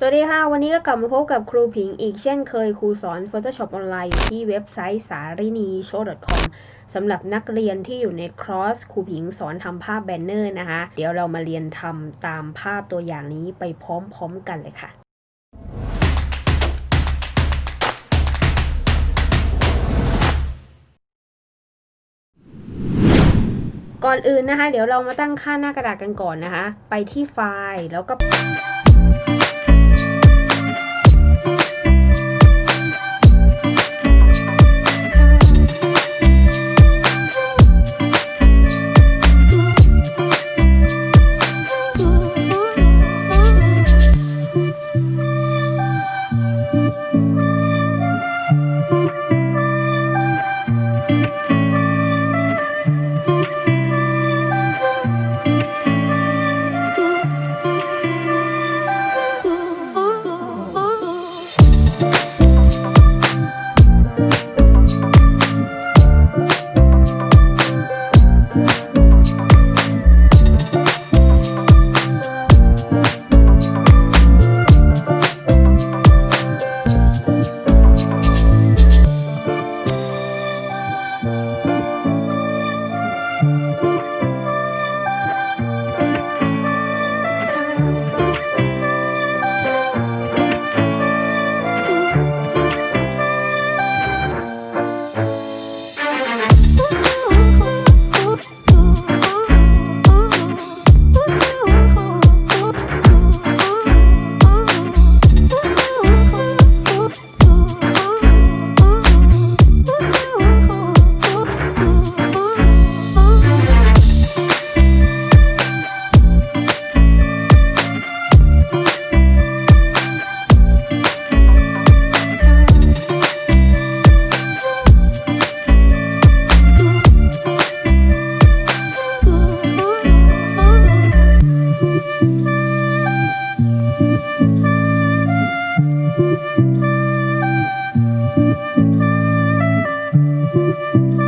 สวัสดีค่ะ วันนี้ก็กลับมาพบกับครูผิงอีกเช่นเคยครูสอน Photoshop ออนไลน์อยู่ที่เว็บไซต์สารินี show.com สำหรับนักเรียนที่อยู่ในคอร์สครูผิงสอนทำภาพแบนเนอร์นะคะ เดี๋ยวเรามาเรียนทำตามภาพตัวอย่างนี้ไปพร้อมๆกันเลยค่ะก่อนอื่นนะคะ เดี๋ยวเรามาตั้งค่าหน้ากระดาษกันก่อนนะคะ ไปที่ไฟล์แล้วก็ Thank you.